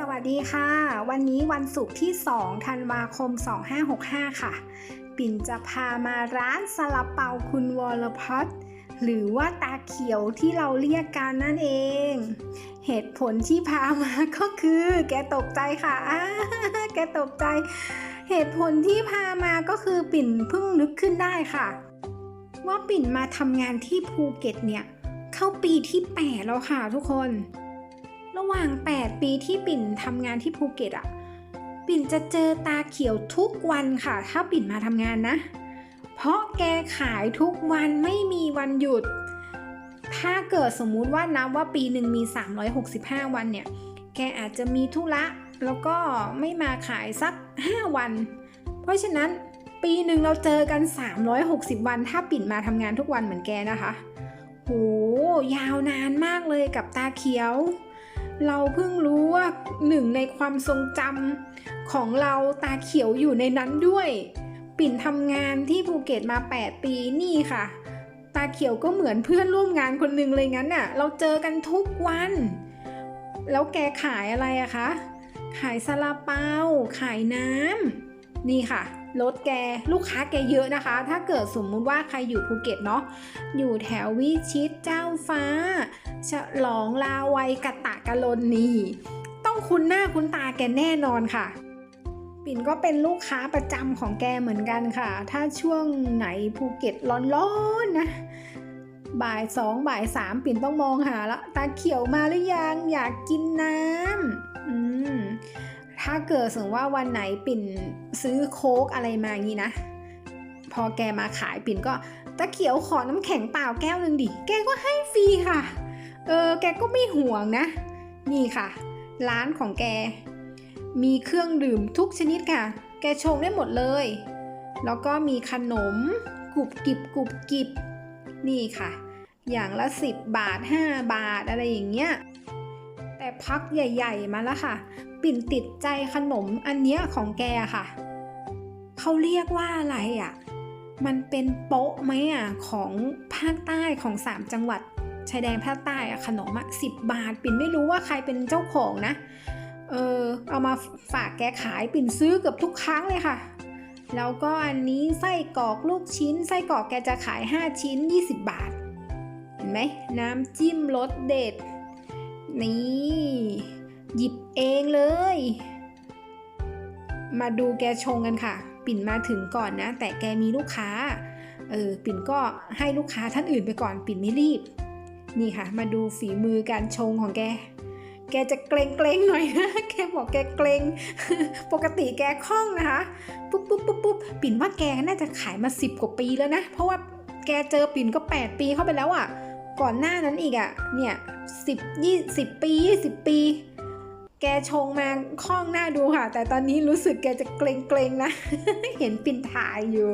สวัสดีค่ะ วันนี้วันศุกร์ที่ 2 ธันวาคม 2565 ค่ะ ปิ่นจะพามาร้านซาลาเปาคุณวรพัฒหรือว่าตาเขียวที่เราเรียกกันนั่นเอง เหตุผลที่พามาก็คือ แกตกใจค่ะแกตกใจ เหตุผลที่พามาก็คือปิ่นเพิ่งนึกขึ้นได้ค่ะ ว่าปิ่นมาทำงานที่ภูเก็ตเนี่ย เข้าปีที่ 8 แล้วค่ะทุกคน ระหว่าง 8 ปีที่ปิ่นทำงานที่ภูเก็ตอะปิ่นจะเจอตาเขียวทุกวันค่ะ ถ้าปิ่นมาทำงานนะ เพราะแกขายทุกวันไม่มีวันหยุด ถ้าเกิดสมมุติว่านับว่าปีหนึ่งมี 365 วันเนี่ย แกอาจจะมีธุระแล้วก็ไม่มาขายสัก 5 วัน เพราะฉะนั้นปีหนึ่งเราเจอกัน 360 วัน ถ้าปิ่นมาทำงานทุกวันเหมือนแกนะคะ โห ยาวนานมากเลยกับตาเขียว เราเพิ่งรู้ว่าหนึ่งในความทรงจำของเราตาเขียวอยู่ในนั้นด้วย ปิ่นทำงานที่ภูเก็ตมา 8 ปีนี่ค่ะ ตาเขียวก็เหมือนเพื่อนร่วมงานคนหนึ่งเลยงั้นน่ะ เราเจอกันทุกวัน แล้วแกขายอะไรอะคะ ขายซาลาเปา ขายน้ำนี่ค่ะรถแกลูกค้าแกเยอะนะคะ ถ้าเกิดสมมุติว่าใครอยู่ภูเก็ตเนาะอยู่แถววิชิตเจ้าฟ้า ฉลองลาวัยกะตะกะลนนี่ต้องคุ้นหน้าคุ้นตาแกแน่นอนค่ะ ปิ่นก็เป็นลูกค้าประจำของแกเหมือนกันค่ะ ถ้าช่วงไหนภูเก็ตร้อนๆนะบ่ายสองบ่ายสามปิ่นต้องมองหาแล้วตาเขียวมาหรือยังอยากกินน้ำอืมถ้าเกิดสมมติว่าวันไหนปิ่นซื้อโค้กอะไรมาอย่างนี้นะ พอแกมาขายปิ่นก็ตาเขียวขอน้ำแข็งเปล่าแก้วหนึ่งดิ แกก็ให้ฟรีค่ะ เออแกก็ไม่ห่วงนะ นี่ค่ะ ร้านของแก มีเครื่องดื่มทุกชนิดค่ะ แกชงได้หมดเลย แล้วก็มีขนมกรุบกิบกรุบกิบ นี่ค่ะ อย่างละ 10 บาท 5 บาทอะไรอย่างเงี้ยแต่พักใหญ่ ๆ มาแล้วค่ะ ปิ่นติดใจขนมอันเนี้ยของแกค่ะ เขาเรียกว่าอะไรอะ มันเป็นโป๊ะไหมอะ ของภาคใต้ของ3จังหวัด ชายแดนภาคใต้อะขนมอะสิบบาท ปิ่นไม่รู้ว่าใครเป็นเจ้าของนะ เออเอามาฝากแกขายปิ่นซื้อเกือบทุกครั้งเลยค่ะ แล้วก็อันนี้ไส้กรอกลูกชิ้น ไส้กรอกแกจะขาย 5 ชิ้น 20 บาท เห็นไหมน้ำจิ้มรสเด็ด นี่ หยิบเองเลย มาดูแกชงกันค่ะ ปิ่นมาถึงก่อนนะ แต่แกมีลูกค้าเออปิ่นก็ให้ลูกค้าท่านอื่นไปก่อนปิ่นไม่รีบ นี่ค่ะ มาดูฝีมือการชงของแก แกจะเกรงเกรงๆหน่อยนะ แกบอกแกเกรง ปกติแกคล่องนะคะ ปุ๊บปุ๊บปุ๊บปุ๊บปิ่นว่าแกน่าจะขายมาสิบกว่าปีแล้วนะ เพราะว่าแกเจอปิ่นก็ 8 ปีเข้าไปแล้วอะ่ะ ก่อนหน้านั้นอีกอะ่ะ เนี่ยสิบยี่สิบปียี่สิบปี แกชงมาคล่องหน้าดูค่ะ แต่ตอนนี้รู้สึกแกจะเกรงเกรงๆนะ เห็นปิ่นถ่ายอยู่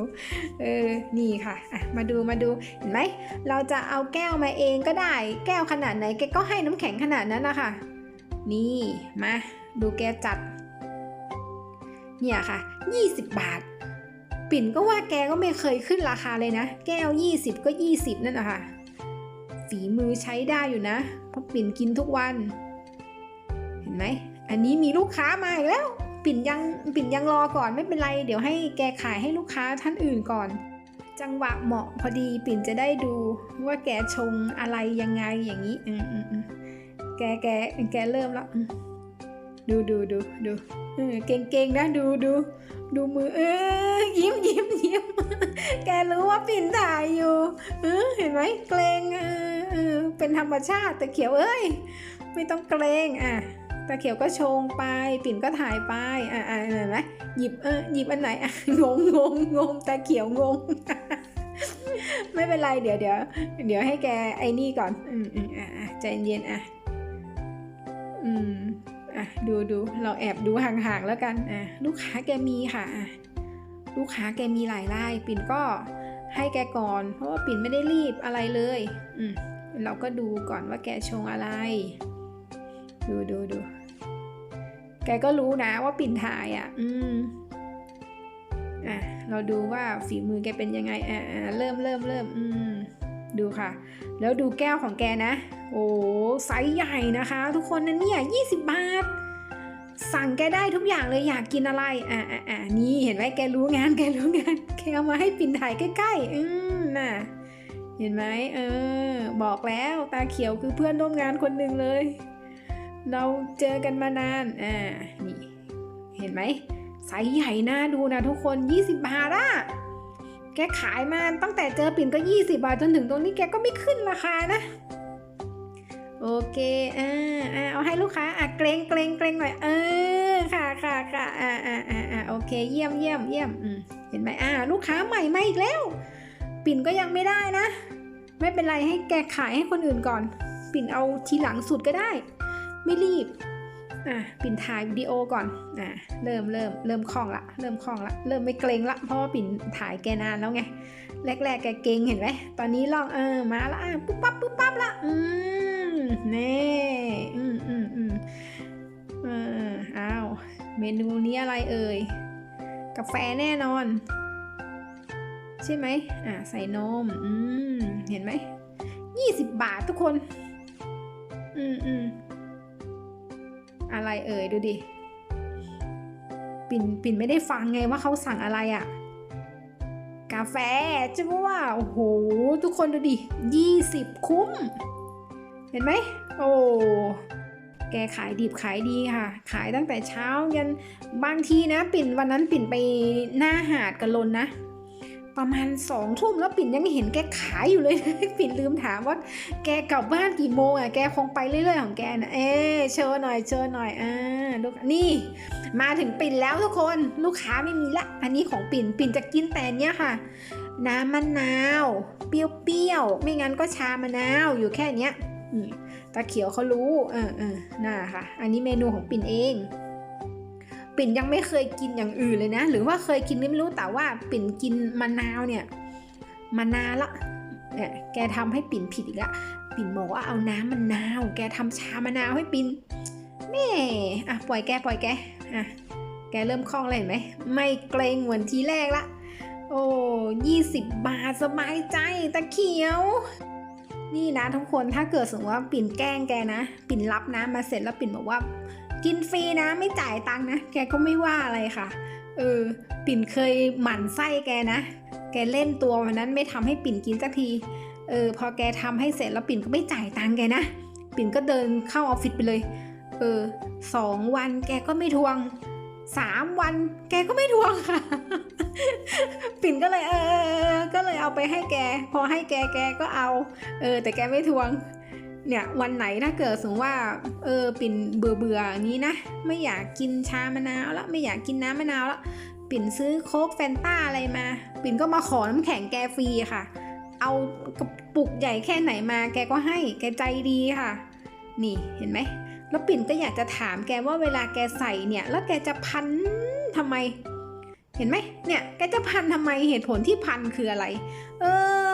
เออ นี่ค่ะอะ มาดูมาดู เห็นไหม เราจะเอาแก้วมาเองก็ได้ แก้วขนาดไหนแกก็ให้น้ำแข็งขนาดนั้นนะคะ นี่ มา ดูแกจัด เนี่ยค่ะ 20 บาท ปิ่นก็ว่าแกก็ไม่เคยขึ้นราคาเลยนะ แก้ว 20 ก็ 20 นั่นนะคะฝีมือใช้ได้อยู่นะ เพราะปิ่นกินทุกวัน ห็นไหม อันนี้มีลูกค้ามาอีกแล้ว ปิ่นยังปิ่นยังรอก่อนไม่เป็นไร เดี๋ยวให้แกขายให้ลูกค้าท่านอื่นก่อน จังหวะเหมาะพอดีปิ่นจะได้ดูว่าแกชงอะไรยังไงอย่างนี้อืมอืมอืมแกแกแกเริ่มแล้วดูดูดูดูเออเก่งนะดูดูดูมือเออยิ้มยิ้มยิ้มแกรู้ว่าปิ่นถ่ายอยู่เออเห็นไหมเกรงเออเออเป็นธรรมชาติแต่เขียวเอ้ย ไม่ต้องเกรงอะ ตาเขียวก็ชงไป ปิ่นก็ถ่ายไปอะอะเห็นไหมหยิบเออหยิบอันไหนอะงงงงงงตาเขียวงง ไม่เป็นไรเดี๋ยวเดี๋ยวเดี๋ยวให้แกไอ้นี่ก่อน อืมอืมอะใจเย็นอะอืมอะดูดูเราแอบดูห่างๆแล้วกันอะลูกค้าแกมีค่ะอะลูกค้าแกมีหลายราย ปิ่นก็ให้แกก่อน เพราะว่าปิ่นไม่ได้รีบอะไรเลย อืมเราก็ดูก่อนว่าแกชงอะไร ดูดูดู แกก็รู้นะว่าปิ่นถ่ายอะ อืม อะ เราดูว่าฝีมือแกเป็นยังไง อะอะเริ่มเริ่มเริ่มอืม ดูค่ะ แล้วดูแก้วของแกนะ โอ้ไซส์ใหญ่นะคะ ทุกคนนะเนี่ย20บาท สั่งแกได้ทุกอย่างเลยอยากกินอะไร อ่าอ่าอ่านี่เห็นไหมแกรู้งานแกรู้งาน แกเอามาให้ปิ่นถ่ายใกล้ๆ อืม น่ะเห็นไหมเออ บอกแล้วตาเขียวคือเพื่อนร่วมงานคนหนึ่งเลย เราเจอกันมานาน อ่า นี่ เห็นไหมไซส์ใหญ่น่าดูนะทุกคน 20 บาทอะแกขายมาตั้งแต่เจอปิ่นก็ 20 บาทจนถึงตรงนี้แกก็ไม่ขึ้นราคานะ โอเค อ่าอ่าเอาให้ลูกค้า อะเกรงเกรงเกรงหน่อย เออ ค่ะค่ะค่ะอ่าอ่าอ่าอ่าโอเค เยี่ยมเยี่ยมเยี่ยมอืมเห็นไหมอ่า ลูกค้าใหม่มาอีกแล้ว ปิ่นก็ยังไม่ได้นะ ไม่เป็นไรให้แกขายให้คนอื่นก่อน ปิ่นเอาทีหลังสุดก็ได้ ไม่รีบอะปิ่นถ่ายวิดีโอก่อนอะเริ่มเริ่มเริ่มคล่องละเริ่มคล่องละเริ่มไม่เกรงละเพราะว่าปิ่นถ่ายแกนานแล้วไงแรกๆแกเกรงเห็นไหมตอนนี้ลองเออมาละอะปุ๊บปั๊บปุ๊บปั๊บละอืมเน่อืมอืมอืมเอออ้าวเมนูนี้อะไรเอ่ยกาแฟแน่นอน ใช่ไหมอ่าใส่นมอืมเห็นไหมยี่สิบบาททุกคน อืมอืม อะไรเอ่ยดูดิ ปิ่นปิ่นไม่ได้ฟังไงว่าเขาสั่งอะไรอะ่ะ กาแฟจังว่าโอ้โห ทุกคนดูดิยี่สิบคุ้ม เห็นไหม โอ้ แกขายดิบขายดีค่ะ ขายตั้งแต่เช้ายันบางทีนะ ปิ่นวันนั้นปิ่นไปหน้าหาดกันลนนะ ประมาณสองทุ่มแล้วปิ่นยังเห็นแกขายอยู่เลยปิ่นลืมถามว่า แกกลับบ้านกี่โมงอะแกคงไปเรื่อยๆของแกนะเอ๊เชิญหน่อยเชิญหน่อยอ่าลูกนี่ มาถึงปิ่นแล้วทุกคนลูกค้าไม่มีละ อันนี้ของปิ่นปิ่นจะกินแต่เนี้ยค่ะ น้ำมะนาว เปรี้ยวๆไม่งั้นก็ชามะนาวอยู่แค่เนี้ยตาเขียวเขารู้เออเออน่าค่ะ อันนี้เมนูของปิ่นเอง ปิ่นยังไม่เคยกินอย่างอื่นเลยนะ หรือว่าเคยกินไม่รู้แต่ว่าปิ่นกินมะนาวเนี่ยมานานละเนี่ยแกทำให้ปิ่นผิดอีกละปิ่นบอกว่าเอาน้ำมะนาว แกทำชามะนาวให้ปิ่นแม่อะปล่อยแกปล่อยแกอะแกเริ่มคล่องเลยเห็นไหมไม่เกรงเหมือนทีแรกละโอ้ยี่สิบบาทสบายใจตะเขียว นี่นะทุกคนถ้าเกิดสมมติว่าปิ่นแกล้งแกนะ ปิ่นรับนะมาเสร็จแล้วปิ่นบอกว่า กินฟรีนะไม่จ่ายตังค์นะ แกก็ไม่ว่าอะไรค่ะ เออ ปิ่นเคยหมั่นไส้แกนะ แกเล่นตัววันนั้นไม่ทำให้ปิ่นกินสักที เออ พอแกทำให้เสร็จแล้วปิ่นก็ไม่จ่ายตังค์แกนะ ปิ่นก็เดินเข้าออฟฟิศไปเลย เออสองวันแกก็ไม่ทวงสามวันแกก็ไม่ทวงค่ะ ปิ่นก็เลยเออก็เลยเอาไปให้แก พอให้แกแกก็เอา เออ แต่แกไม่ทวง เนี่ยวันไหนถ้าเกิดสมมติว่าเออปิ่นเบื่อเบื่อย่างนี้นะ ไม่อยากกินชามะนาวแล้วไม่อยากกินน้ำมะนาวแล้วปิ่นซื้อโค้กแฟนต้าอะไรมา ปิ่นก็มาขอน้ำแข็งแกฟรีค่ะ เอากระปุกใหญ่แค่ไหนมา แกก็ให้แกใจดีค่ะ นี่เห็นไหมแล้วปิ่นก็อยากจะถามแกว่าเวลาแกใส่เนี่ย แล้วแกจะพันทำไม เห็นไหมเนี่ยแกจะพันทำไมเหตุผลที่พันคืออะไร เออ